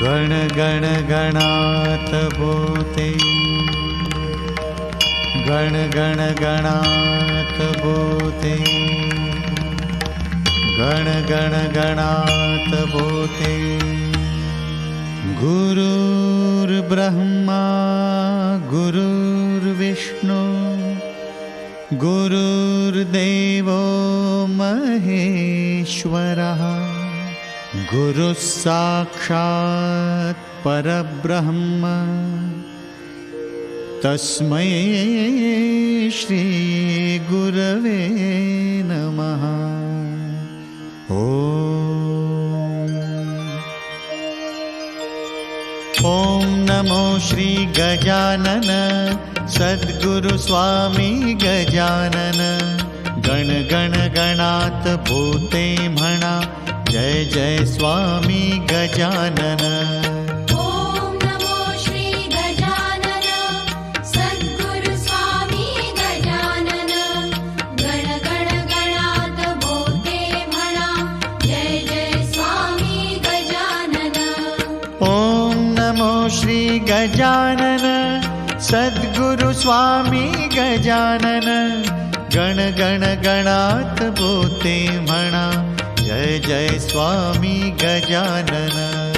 गण गण गणात बोते गण गण गणात बोते गण गण गणात बोते गुरुर्ब्रह्मा गुरुर्विष्णु गुरुर्देवो महेश्वरः गुरुः साक्षात् परब्रह्म। तस्मै श्रीगुरवे नमः। ॐ। नमो सद्गुरुस्वामी गजानन गण गण गणात भूते म्हणा जय जय स्वामी गजानन। ॐ नमो श्री गजानन सद्गुरु स्वामी गजानन। गण गण गणात बोते म्हणा जय जय स्वामी गजानन। ॐ नमो श्री गजानन सद्गुरु स्वामी गजानन। गण गण गणात भूते म्हणा जय जय स्वामी गजानन